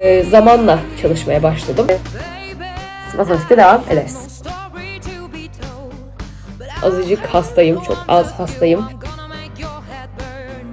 Ee, zamanla çalışmaya başladım. Matematikte devam ederiz. Azıcık hastayım, çok az hastayım.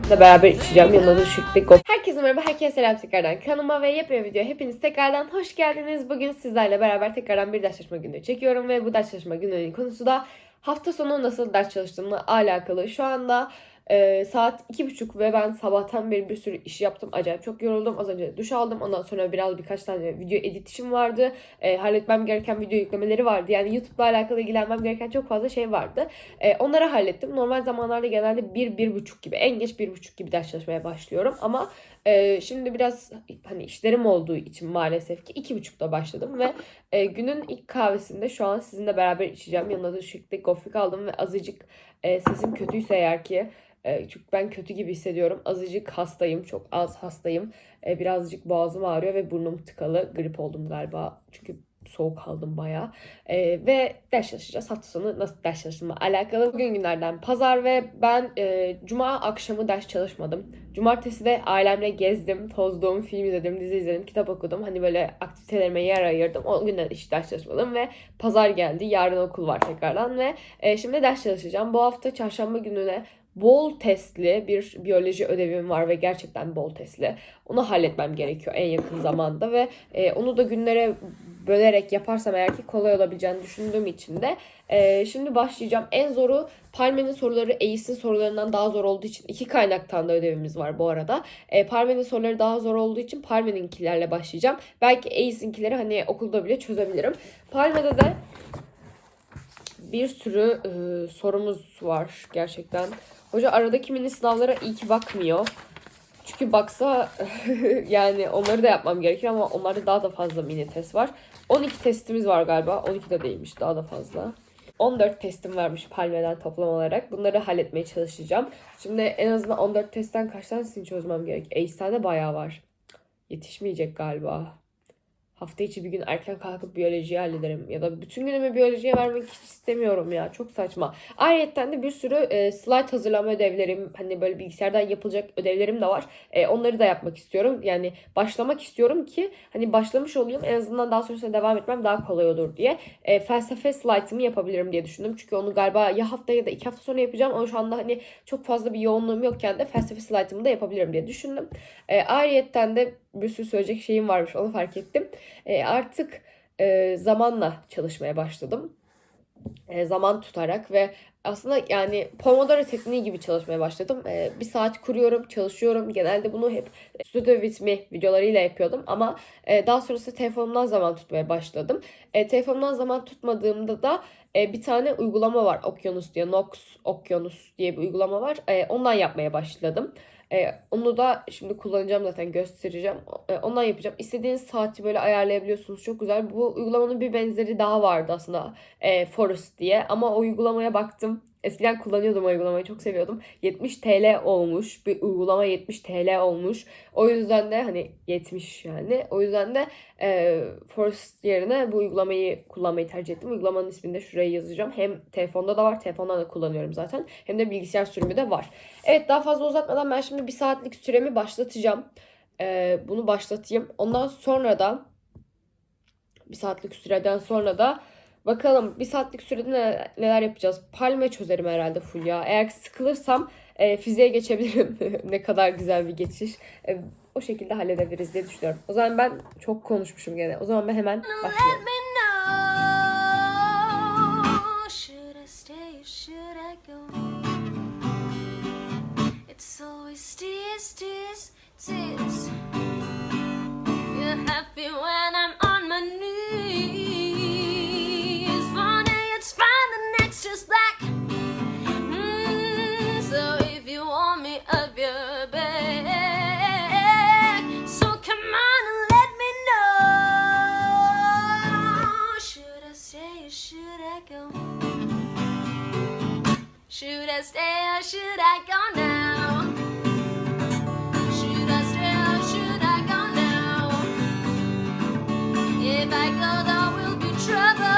Da beraber içeceğim. Yanında da şıklı gofret. Herkese merhaba, herkese selam tekrardan kanalıma ve yepyeni video. Hepiniz tekrardan hoş geldiniz. Bugün sizlerle beraber tekrardan bir ders çalışma günü çekiyorum ve bu ders çalışma gününün konusu da hafta sonu nasıl ders çalıştığımla alakalı. Şu anda e, saat iki buçuk ve ben sabahtan beri bir sürü iş yaptım. Acayip çok yoruldum. Az önce duş aldım. Ondan sonra biraz birkaç tane video edit işim vardı. E, halletmem gereken video yüklemeleri vardı. Yani YouTube'la alakalı ilgilenmem gereken çok fazla şey vardı. E, onları hallettim. Normal zamanlarda genelde bir, bir buçuk gibi en geç bir buçuk gibi ders çalışmaya başlıyorum. Ama e, şimdi biraz hani işlerim olduğu için maalesef ki iki buçukta başladım ve e, günün ilk kahvesinde şu an sizinle beraber içeceğim. Yanında da şıklı gofrik aldım ve azıcık e, sesim kötüyse eğer ki e, çünkü ben kötü gibi hissediyorum. Azıcık hastayım. Çok az hastayım. E, birazcık boğazım ağrıyor ve burnum tıkalı. Grip oldum galiba. Çünkü soğuk kaldım bayağı. E, ve ders çalışacağız. Hafta sonu nasıl ders çalıştığımla alakalı. Bugün günlerden pazar ve ben e, cuma akşamı ders çalışmadım. Cumartesi de ailemle gezdim, tozdum, film izledim, dizi izledim, kitap okudum. Hani böyle aktivitelerime yer ayırdım. O günden hiç ders çalışmadım ve pazar geldi. Yarın okul var tekrardan ve e, şimdi ders çalışacağım. Bu hafta çarşamba gününe bol testli bir biyoloji ödevim var ve gerçekten bol testli. Onu halletmem gerekiyor en yakın zamanda ve e, onu da günlere bölerek yaparsam eğer ki kolay olabileceğini düşündüğüm için de e, şimdi başlayacağım. En zoru Palme'nin soruları Eis'in sorularından daha zor olduğu için iki kaynaktan da ödevimiz var bu arada. E, Palme'nin soruları daha zor olduğu için Palme'ninkilerle başlayacağım. Belki Eis'inkileri hani okulda bile çözebilirim. Palme'de de bir sürü e, sorumuz var gerçekten. Hoca aradaki mini sınavlara iyi ki bakmıyor. Çünkü baksa yani onları da yapmam gerekir ama onlarda daha da fazla mini test var. 12 testimiz var galiba. 12 de değilmiş daha da fazla. 14 testim varmış Palme'den toplam olarak. Bunları halletmeye çalışacağım. Şimdi en azından 14 testten kaç tanesini çözmem gerek? Ace'den de bayağı var. Yetişmeyecek galiba. Hafta içi bir gün erken kalkıp biyolojiyi hallederim. Ya da bütün günümü biyolojiye vermek hiç istemiyorum ya. Çok saçma. Ayrıca de bir sürü e, slide hazırlama ödevlerim, hani böyle bilgisayardan yapılacak ödevlerim de var. E, onları da yapmak istiyorum. Yani başlamak istiyorum ki hani başlamış olayım en azından daha sonrasında devam etmem daha kolay olur diye. E, felsefe slide'ımı yapabilirim diye düşündüm. Çünkü onu galiba ya hafta ya da iki hafta sonra yapacağım. Ama şu anda hani çok fazla bir yoğunluğum yokken de felsefe slide'ımı da yapabilirim diye düşündüm. E, ayrıyetten de bir sürü söyleyecek şeyim varmış onu fark ettim. E, artık e, zamanla çalışmaya başladım. E, zaman tutarak ve aslında yani Pomodoro tekniği gibi çalışmaya başladım. E, bir saat kuruyorum, çalışıyorum. Genelde bunu hep Studio With Me videolarıyla yapıyordum ama e, daha sonrasında telefonumdan zaman tutmaya başladım. E, telefonumdan zaman tutmadığımda da e, bir tane uygulama var. Okyanus diye, Nox Okyanus diye bir uygulama var. E, ondan yapmaya başladım. E, onu da şimdi kullanacağım zaten göstereceğim. E, ondan yapacağım. İstediğiniz saati böyle ayarlayabiliyorsunuz. Çok güzel. Bu uygulamanın bir benzeri daha vardı aslında. E, Forest diye. Ama o uygulamaya baktım. Eskiden kullanıyordum o uygulamayı çok seviyordum. 70 TL olmuş. Bir uygulama 70 TL olmuş. O yüzden de hani 70 yani. O yüzden de e, Forest yerine bu uygulamayı kullanmayı tercih ettim. Uygulamanın ismini de şuraya yazacağım. Hem telefonda da var. Telefondan da kullanıyorum zaten. Hem de bilgisayar sürümü de var. Evet daha fazla uzatmadan ben şimdi bir saatlik süremi başlatacağım. E, bunu başlatayım. Ondan sonra da bir saatlik süreden sonra da Bakalım bir saatlik sürede ne- neler yapacağız. Palme çözerim herhalde full ya. Eğer sıkılırsam e, fiziğe geçebilirim. ne kadar güzel bir geçiş. E, o şekilde halledebiliriz diye düşünüyorum. O zaman ben çok konuşmuşum gene. O zaman ben hemen başlıyorum. Tears, tears, tears. You're happy when I'm on my knees. Day it's fine, the next just black. Mm, so if you want me up your back, so come on and let me know. Should I stay or should I go? Should I stay or should I go now? Trouble.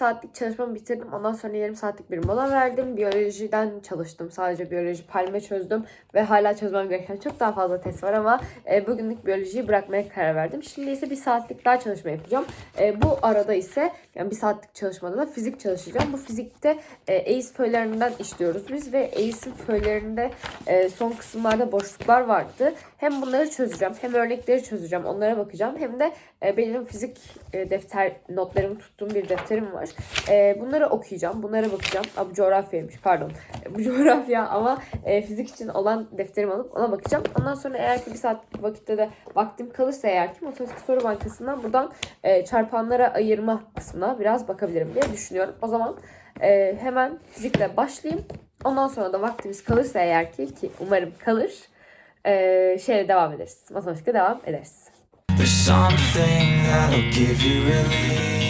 Saatlik çalışmamı bitirdim. Ondan sonra yarım saatlik bir mola verdim. Biyolojiden çalıştım. Sadece biyoloji palme çözdüm. Ve hala çözmem gereken çok daha fazla test var ama e, bugünlük biyolojiyi bırakmaya karar verdim. Şimdi ise bir saatlik daha çalışma yapacağım. E, bu arada ise yani bir saatlik çalışmada da fizik çalışacağım. Bu fizikte e, ACE föylerinden işliyoruz biz ve ACE'in föylerinde e, son kısımlarda boşluklar vardı. Hem bunları çözeceğim hem örnekleri çözeceğim. Onlara bakacağım. Hem de e, benim fizik e, defter notlarımı tuttuğum bir defterim var. E, bunları okuyacağım. Bunlara bakacağım. Aa, bu coğrafyaymış pardon. Bu coğrafya ama e, fizik için olan defterimi alıp ona bakacağım. Ondan sonra eğer ki bir saatlik vakitte de vaktim kalırsa eğer ki matematik soru bankasından buradan e, çarpanlara ayırma kısmına biraz bakabilirim diye düşünüyorum. O zaman e, hemen fizikle başlayayım. Ondan sonra da vaktimiz kalırsa eğer ki ki umarım kalır e, şeye devam ederiz. Matematikte devam ederiz. There's something that'll give you relief.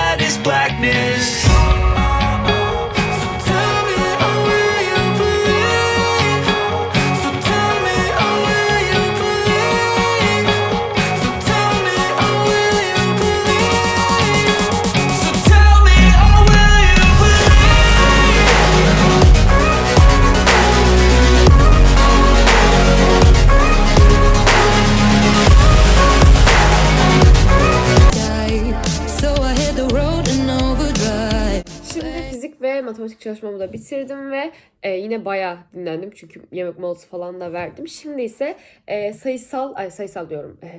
çalışmamı da bitirdim ve e, yine bayağı dinlendim çünkü yemek molası falan da verdim. Şimdi ise e, sayısal, ay sayısal diyorum, e,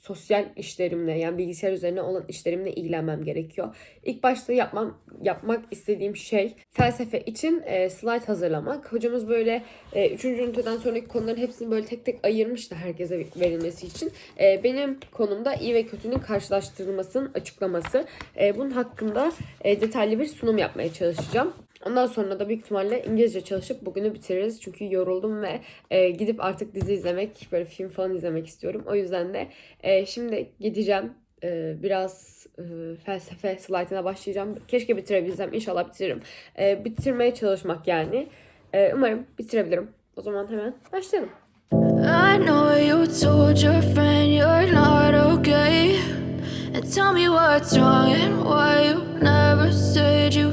sosyal işlerimle yani bilgisayar üzerine olan işlerimle ilgilenmem gerekiyor. İlk başta yapmam yapmak istediğim şey felsefe için e, slide hazırlamak. Hocamız böyle e, üçüncü üniteden sonraki konuların hepsini böyle tek tek ayırmıştı herkese verilmesi için. E, benim konumda iyi ve kötünün karşılaştırılmasının açıklaması. E, bunun hakkında e, detaylı bir sunum yapmaya çalışacağım. Ondan sonra da büyük ihtimalle İngilizce çalışıp bugünü bitiririz. Çünkü yoruldum ve e, gidip artık dizi izlemek, böyle film falan izlemek istiyorum. O yüzden de e, şimdi gideceğim. E, biraz e, felsefe slaytına başlayacağım. Keşke bitirebilsem. İnşallah bitiririm. E, bitirmeye çalışmak yani. E, umarım bitirebilirim. O zaman hemen başlayalım. I know you told your friend you're not okay. And tell me what's wrong and why you never said you.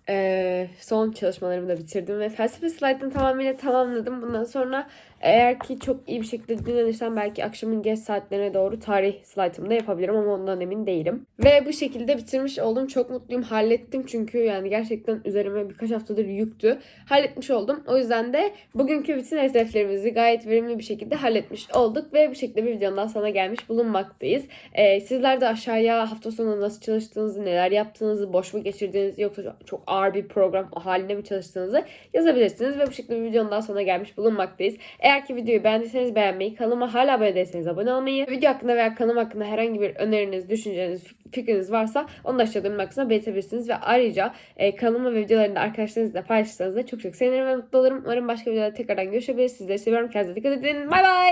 eee, son çalışmalarımı da bitirdim ve felsefe slaytını tamamıyla tamamladım. Bundan sonra eğer ki çok iyi bir şekilde dinlenirsem belki akşamın geç saatlerine doğru tarih slaytımı da yapabilirim ama ondan emin değilim. Ve bu şekilde bitirmiş oldum. Çok mutluyum. Hallettim çünkü yani gerçekten üzerime birkaç haftadır yüktü. Halletmiş oldum. O yüzden de bugünkü bütün hedeflerimizi gayet verimli bir şekilde halletmiş olduk ve bu şekilde bir videonun daha sana gelmiş bulunmaktayız. Ee, sizler de aşağıya hafta sonu nasıl çalıştığınızı, neler yaptığınızı, boş mu geçirdiğinizi yoksa çok ağır bir program haline mi çalıştığınızı yazabilirsiniz ve bu şekilde bir videonun daha sonuna gelmiş bulunmaktayız. Eğer ki videoyu beğendiyseniz beğenmeyi, kanalıma hala abone değilseniz abone olmayı, video hakkında veya kanalım hakkında herhangi bir öneriniz, düşünceniz, fik- fikriniz varsa onu da aşağıda kısmına belirtebilirsiniz ve ayrıca e, kanalımı ve videolarını da arkadaşlarınızla paylaşırsanız da çok çok sevinirim ve mutlu olurum. Umarım başka videoda tekrardan görüşebiliriz. Sizleri seviyorum. Kendinize dikkat edin. Bay bay.